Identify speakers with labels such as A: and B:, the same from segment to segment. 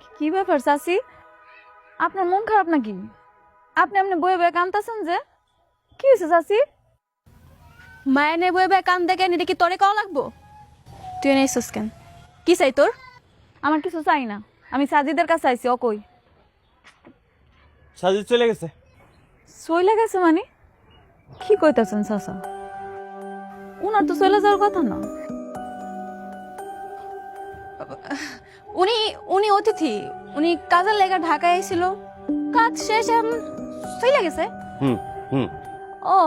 A: কি- ব্যাপার চাচি? আপনার মন খারাপ নাকি? আপনি আপনি বয়ে বয়ে কানতেছেন যে? কি হয়েছে চাচি?
B: মায়ের নে বয়ে বয়ে কান দেখেন এটা কি তোরে কওয়া লাগবো? তুই নেইছস কেন? কি চাই তোর?
A: আমার কিছু চাই না। আমি সাজিদের কাছে আইছি ও কই?
C: সাজিদ চলে গেছে।
A: চলে গেছে মানে? কি কইতাছেন চাচা? উনার তো চলে যাওয়ার কথা না।
B: উনি উনি অতিথি। উনি কাজের লেগা ঢাকায় এসেছিল। কাজ শেষ এখন চলে গেছে।
C: হুম হুম।
A: ও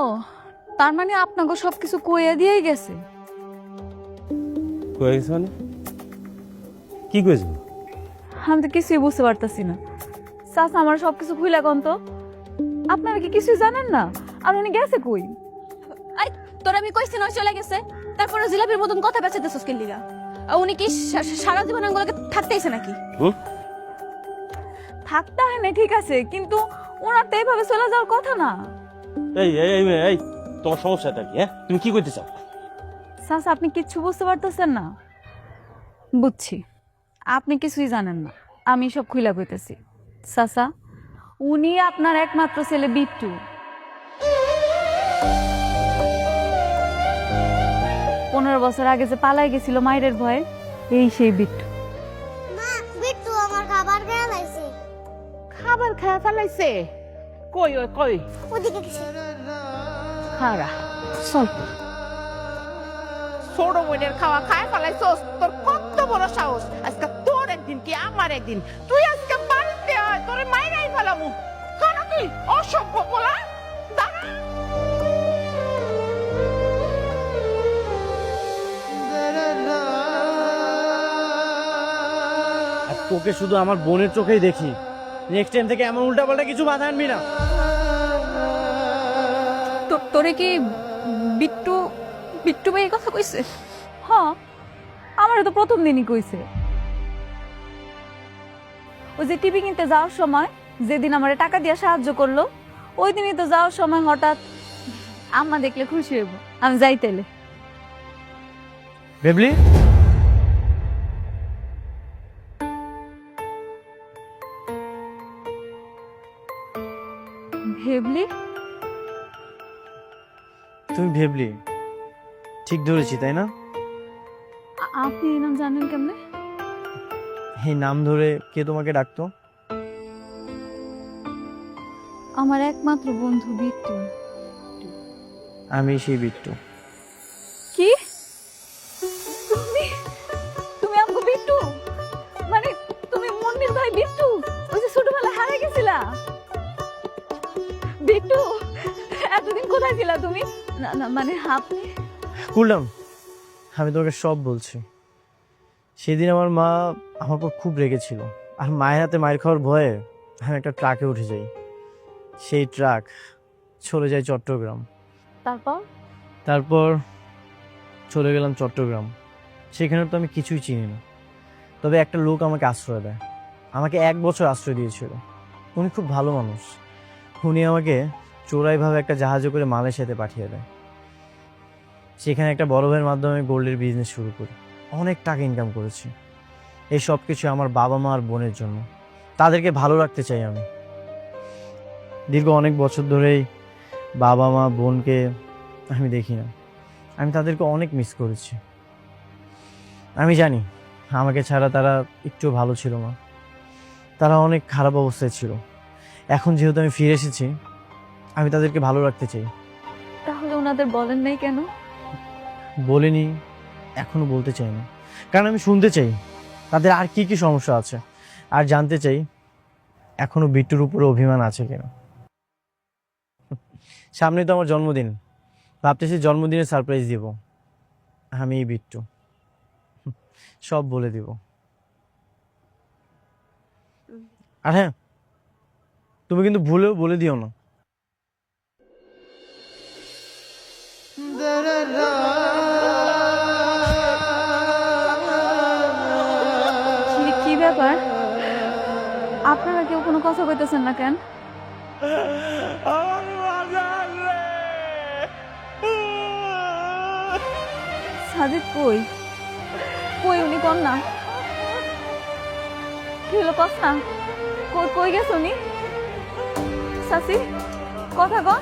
A: তার মানে আপনাকে সব কিছু কইয়া দিয়েই গেছে।
C: কয়ে গেছে মানে? কি কয়েছে
A: আমি তো কিছুই বুঝতে পারতাছি না। চাচা আমার সব কিছু খুইলা কোন তো। আপনারা কি কিছুই জানেন না? আর উনি গেছে কই?
B: আই তোর আমি কইছি না চলে গেছে। তারপরে জিলাপির মতন কথা বেঁচেতেছস কে লিগা? আর উনি কি সারা জীবন আঙ্গুলকে থাকতেইছে নাকি?
A: থাকতে হয় না ঠিক আছে কিন্তু ওনার তো এইভাবে চলে যাওয়ার কথা না।
C: এই এই এই এই তোমার সমস্যাটা কি হ্যাঁ? তুমি কি করতে চাও?
A: চাচা আপনি কিচ্ছু বুঝতে পারতেছেন না। বুঝছি আপনি কিছুই জানেন না আমি সব খুইলা কইতেছি। সাসা উনি আপনার একমাত্র ছেলে বিট্টু। পনেরো বছর আগে যে পালাই গেছিল মায়ের ভয়ে এই সেই বিট্টু।
D: মা বিট্টু আমার খাবার খেয়ে লাইছে
E: খাবার খায় ফেলাইছে? কই ওই কই?
D: ওদিকে গেছে।
E: খারা চল। ছোট বোনের খাওয়া খায় ফেলাইছস? তোর কত বড় সাহস। আজকে তোর একদিন কি আমার একদিন? তুই আজকে বাড়িতে আয় তোর মাইরাই ফেলামু। কেন কি? অসভ্য
F: তোকে শুধু আমার বোনের চোখেই দেখি। নেক্সট টাইম থেকে এমন উল্টাপাল্টা কিছু বাধা আনবি না।
B: তোর তোরে কি বিট্টু বিট্টু ভাই এই কথা কইছে?
A: হ আমার তো প্রথম দিনই কইছে। ওই যে টিভি কিনতে যাওয়ার সময় যেদিন আমার টাকা দিয়ে সাহায্য করল ওই দিনই তো যাওয়ার সময় হঠাৎ আম্মা দেখলে খুশি হইব। আমি যাই তাইলে। ভেবলি?
F: তুমি ভেবলি। ঠিক ধরেছি তাই না?
A: আপনি এই নাম জানেন কেমনে?
F: এই নাম ধরে কে তোমাকে ডাকতো?
A: আমার একমাত্র বন্ধু বিট্টু।
F: আমি সেই বিট্টু।
A: কি? এতদিন কোথায় ছিলা তুমি? না না মানে আপনি?
F: আমি তোমাকে সব বলছি। সেদিন আমার মা আমার উপর খুব রেগেছিল। আর মায়ের হাতে মায়ের খাওয়ার ভয়ে আমি একটা ট্রাকে উঠে যাই। সেই ট্রাক চলে যায় চট্টগ্রাম।
A: তারপর?
F: তারপর চলে গেলাম চট্টগ্রাম। সেখানে তো আমি কিছুই চিনি না। তবে একটা লোক আমাকে আশ্রয় দেয়। আমাকে এক বছর আশ্রয় দিয়েছিল। উনি খুব ভালো মানুষ। উনি আমাকে চোরাইভাবে একটা জাহাজে করে মালয়েশিয়াতে পাঠিয়ে দেয়। সেখানে একটা ভাইয়ের মাধ্যমে গোল্ডের বিজনেস শুরু করি। অনেক টাকা ইনকাম করেছি। এই সব কিছু আমার বাবা মা আর বোনের জন্য। তাদেরকে ভালো রাখতে চাই আমি। দীর্ঘ অনেক বছর ধরেই বাবা মা, বোনকে আমি দেখি না। আমি তাদেরকে অনেক মিস করেছি। আমি জানি, আমাকে ছাড়া তারা একটু ভালো ছিল না। তারা অনেক খারাপ অবস্থায় ছিল। এখন যেহেতু আমি ফিরে এসেছি আমি তাদেরকে ভালো রাখতে চাই।
A: তাহলে ওনাদের বলেন নাই কেন?
F: বলিনি এখনও বলতে চাই না। কারণ আমি শুনতে চাই তাদের আর কি কি সমস্যা আছে। আর জানতে চাই এখনও বিট্টুর উপরে অভিমান আছে কেন? সামনে তো আমার জন্মদিন। ভাবতেছি জন্মদিনে সারপ্রাইজ দিব। আমি বিট্টু। সব বলে দিব। আর হ্যাঁ তুমি কিন্তু ভুলেও বলে দিও না।
A: ব্যাপার? আপনারা কেউ কোনো কথা কইতেছেন না কেন? সাজিদ কই? কই উনি কোন না কি হলো না কই কই গেছ উনি? সাসি কথা কন।